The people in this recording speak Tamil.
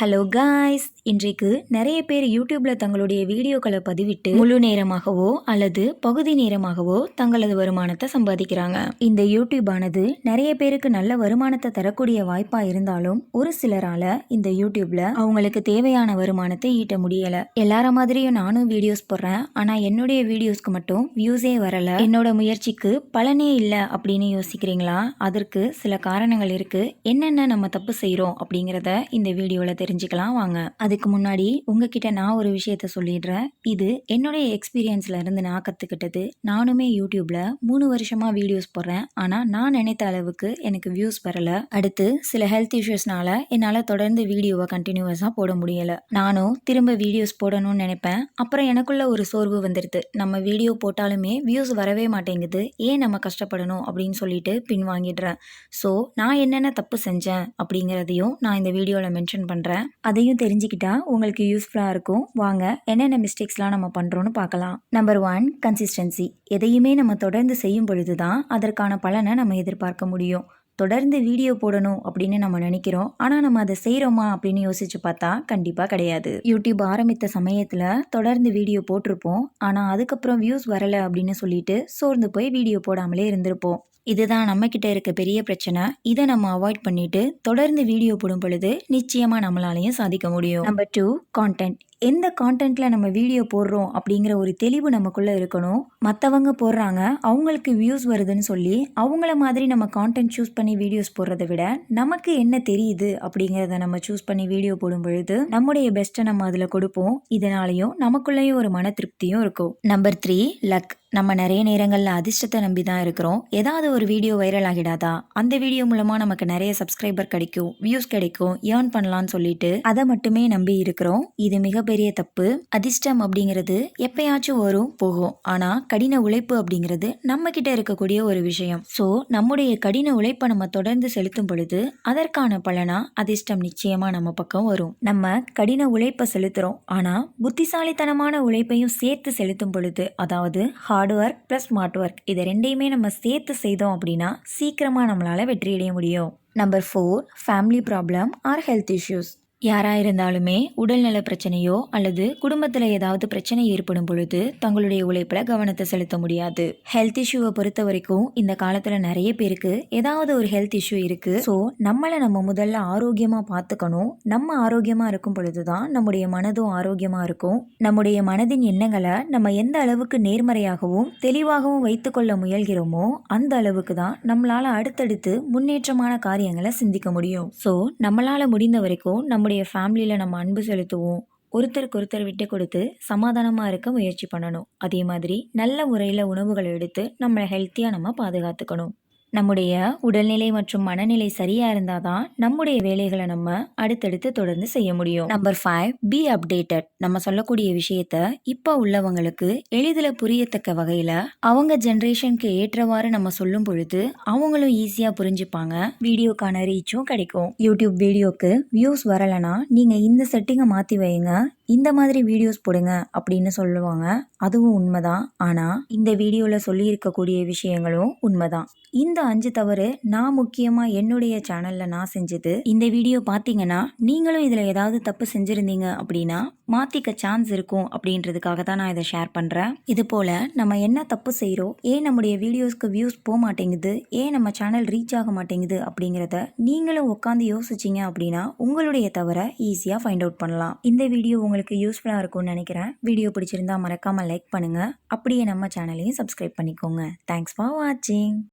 ഹലോ ഗായ്സ് இன்றைக்கு நிறைய பேர் யூடியூப்ல தங்களுடைய வீடியோக்களை பதிவிட்டு முழு நேரமாகவோ அல்லது பகுதி நேரமாகவோ தங்களது வருமானத்தை சம்பாதிக்கிறாங்க. இந்த யூடியூப் ஆனது நிறைய பேருக்கு நல்ல வருமானத்தை தரக்கூடிய வாய்ப்பா இருந்தாலும் ஒரு சிலரால இந்த யூடியூப்ல அவங்களுக்கு தேவையான வருமானத்தை ஈட்ட முடியல. எல்லார மாதிரியும் நானும் வீடியோஸ் போடுறேன். ஆனா என்னுடைய வீடியோஸ்க்கு மட்டும் வியூஸே வரல. என்னோட முயற்சிக்கு பலனே இல்லை அப்படின்னு யோசிக்கிறீங்களா? அதற்கு சில காரணங்கள் இருக்கு. என்னென்ன நம்ம தப்பு செய்யறோம் அப்படிங்கிறத இந்த வீடியோல தெரிஞ்சுக்கலாம். வாங்க. அதுக்கு முன்னாடி உங்ககிட்ட நான் ஒரு விஷயத்த சொல்லிடுறேன். இது என்னுடைய எக்ஸ்பீரியன்ஸ்ல இருந்து நான் கத்துக்கிட்டது. நானுமே யூடியூப்ல மூணு வருஷமா வீடியோஸ் போடுறேன். ஆனா நான் நினைத்த அளவுக்கு எனக்கு வியூஸ் வரல. அடுத்து சில ஹெல்த் இஷ்யூஸ்னால என்னால தொடர்ந்து வீடியோவை கண்டினியூவஸாக போட முடியல. நானும் திரும்ப வீடியோஸ் போடணும்னு நினைப்பேன். அப்புறம் எனக்குள்ள ஒரு சோர்வு வந்துடுது நம்ம வீடியோ போட்டாலுமே வியூஸ் வரவே மாட்டேங்குது. ஏன் நம்ம கஷ்டப்படணும் அப்படின்னு சொல்லிட்டு பின்வாங்கிடுறேன் ஸோ நான் என்னென்ன தப்பு செஞ்சேன் அப்படிங்கிறதையும் நான் இந்த வீடியோவில் மென்ஷன் பண்ணுறேன் அதையும் தெரிஞ்சுக்கிட்டு உங்களுக்கு யூஸ்ஃபுல்லாக இருக்கும். வாங்க என்னென்ன மிஸ்டேக்ஸ்லாம் நம்ம பண்ணுறோன்னு பார்க்கலாம். நம்பர் ஒன் கன்சிஸ்டன்சி எதையுமே நம்ம தொடர்ந்து செய்யும் பொழுது தான் அதற்கான பலனை நம்ம எதிர்பார்க்க முடியும். தொடர்ந்து வீடியோ போடணும் அப்படின்னு நம்ம நினைக்கிறோம். ஆனால் நம்ம அதை செய்கிறோமா அப்படின்னு யோசிச்சு பார்த்தா கண்டிப்பாக கிடையாது. யூடியூப் ஆரம்பித்த சமயத்தில் தொடர்ந்து வீடியோ போட்டிருப்போம். ஆனால் அதுக்கப்புறம் வியூஸ் வரலை அப்படின்னு சொல்லிட்டு சோர்ந்து போய் வீடியோ போடாமலே இருந்திருப்போம். இதுதான் நம்மக்கிட்ட இருக்க பெரிய பிரச்சனை. இதை நம்ம அவாய்ட் பண்ணிட்டு தொடர்ந்து வீடியோ போடும் பொழுது நிச்சயமா நம்மளாலையும் சாதிக்க முடியும். நம்பர் டூ கான்டென்ட் எந்த கான்டென்ட்டில் நம்ம வீடியோ போடுறோம் அப்படிங்கிற ஒரு தெளிவு நமக்குள்ளே இருக்கணும். மற்றவங்க போடுறாங்க அவங்களுக்கு வியூஸ் வருதுன்னு சொல்லி அவங்கள மாதிரி நம்ம கான்டென்ட் சூஸ் பண்ணி வீடியோஸ் போடுறத விட நமக்கு என்ன தெரியுது அப்படிங்கிறத நம்ம சூஸ் பண்ணி வீடியோ போடும் பொழுது நம்முடைய பெஸ்ட்டை நம்ம அதில் கொடுப்போம். இதனாலையும் நமக்குள்ளேயும் ஒரு மன திருப்தியும் இருக்கும். நம்பர் த்ரீ லக் நம்ம நிறைய நேரங்களில் அதிர்ஷ்டத்தை நம்பி தான் இருக்கிறோம். ஏதாவது ஒரு வீடியோ வைரல் ஆகிடாதா? அந்த வீடியோ மூலமாக நமக்கு நிறைய சப்ஸ்கிரைபர் கிடைக்கும் வியூஸ் கிடைக்கும் ஏர்ன் பண்ணலாம்னு சொல்லிட்டு அதை மட்டுமே நம்பி இருக்கிறோம். இது பெரிய தப்பு அதிர்ஷ்டம் அப்படிங்கிறது எப்பயாச்சும் வரும் போகும். ஆனால் கடின உழைப்பு அப்படிங்கிறது நம்ம கிட்ட இருக்கக்கூடிய ஒரு விஷயம். ஸோ நம்முடைய கடின உழைப்பை நம்ம தொடர்ந்து செலுத்தும் பொழுது அதற்கான பலனா அதிர்ஷ்டம் நிச்சயமா நம்ம பக்கம் வரும். நம்ம கடின உழைப்பை செலுத்துறோம். ஆனால் புத்திசாலித்தனமான உழைப்பையும் சேர்த்து செலுத்தும் பொழுது அதாவது hard work plus smart work இதை ரெண்டையுமே நம்ம சேர்த்து செய்தோம் அப்படின்னா சீக்கிரமாக நம்மளால் வெற்றியடைய முடியும். Number four family problem or health issues யாராக இருந்தாலுமே உடல்நல பிரச்சனையோ அல்லது குடும்பத்தில் ஏதாவது பிரச்சனை ஏற்படும் பொழுது தங்களுடைய உழைப்பில் கவனத்தை செலுத்த முடியாது. ஹெல்த் இஷ்யூவை பொறுத்த வரைக்கும் இந்த காலத்தில் நிறைய பேருக்கு ஏதாவது ஒரு ஹெல்த் இஷ்யூ இருக்கு. ஸோ நம்மளை நம்ம முதல்ல ஆரோக்கியமாக பார்த்துக்கணும் நம்ம ஆரோக்கியமாக இருக்கும் பொழுது தான் நம்முடைய மனதும் ஆரோக்கியமாக இருக்கும். நம்முடைய மனதின் எண்ணங்களை நம்ம எந்த அளவுக்கு நேர்மறையாகவும் தெளிவாகவும் வைத்துக்கொள்ள முயல்கிறோமோ அந்த அளவுக்கு தான் நம்மளால் அடுத்தடுத்து முன்னேற்றமான காரியங்களை சிந்திக்க முடியும். ஸோ நம்மளால் முடிந்த வரைக்கும் நம்ம நம்முடைய ஃபேமிலியில் நம்ம அன்பு செலுத்துவோம். ஒருத்தருக்கு ஒருத்தர் விட்டு கொடுத்து சமாதானமாக இருக்க முயற்சி பண்ணணும். அதே மாதிரி நல்ல முறையில் உணவுகளை எடுத்து நம்மளை ஹெல்த்தியாக நம்ம பாதுகாத்துக்கணும். நம்முடைய உடல்நிலை மற்றும் மனநிலை சரியா இருந்தால் தான் நம்முடைய வேலைகளை நம்ம அடுத்தடுத்து தொடர்ந்து செய்ய முடியும். நம்பர் ஃபைவ் பி அப்டேட்டட் நம்ம சொல்லக்கூடிய விஷயத்த இப்போ உள்ளவங்களுக்கு எளிதில் புரியத்தக்க வகையில் அவங்க ஜென்ரேஷனுக்கு ஏற்றவாறு நம்ம சொல்லும் பொழுது அவங்களும் ஈஸியாக புரிஞ்சுப்பாங்க. வீடியோக்கான ரீச்சும் கிடைக்கும். யூடியூப் வீடியோக்கு வியூஸ் வரலைன்னா நீங்கள் இந்த செட்டிங்கை மாற்றி வைங்க. இந்த மாதிரி வீடியோஸ் போடுங்க அப்படின்னு சொல்லுவாங்க. அதுவும் உண்மைதான். ஆனால் இந்த வீடியோவில் சொல்லியிருக்கக்கூடிய விஷயங்களும் உண்மைதான். இந்த அஞ்சு தவறு நான் முக்கியமாக என்னுடைய சேனலில் நான் செஞ்சது. இந்த வீடியோ பார்த்தீங்கன்னா நீங்களும் இதில் ஏதாவது தப்பு செஞ்சுருந்தீங்க அப்படின்னா மாற்றிக்க சான்ஸ் இருக்கும் அப்படின்றதுக்காக தான் நான் இதை ஷேர் பண்ணுறேன் இது போல் நம்ம என்ன தப்பு செய்கிறோம் ஏன் நம்முடைய வீடியோஸ்க்கு வியூஸ் போக மாட்டேங்குது ஏன் நம்ம சேனல் ரீச் ஆக மாட்டேங்குது அப்படிங்கிறத நீங்களும் உட்காந்து யோசிச்சிங்க அப்படின்னா உங்களுடைய தவறை ஈஸியாக ஃபைண்ட் அவுட் பண்ணலாம். இந்த வீடியோ உங்களுக்கு யூஸ்ஃபுல்லாக இருக்கும்னு நினைக்கிறேன். வீடியோ பிடிச்சிருந்தா மறக்காமல் லைக் பண்ணுங்கள் அப்படியே நம்ம சேனலையும் சப்ஸ்கிரைப் பண்ணிக்கோங்க. தேங்க்ஸ் ஃபார் வாட்சிங்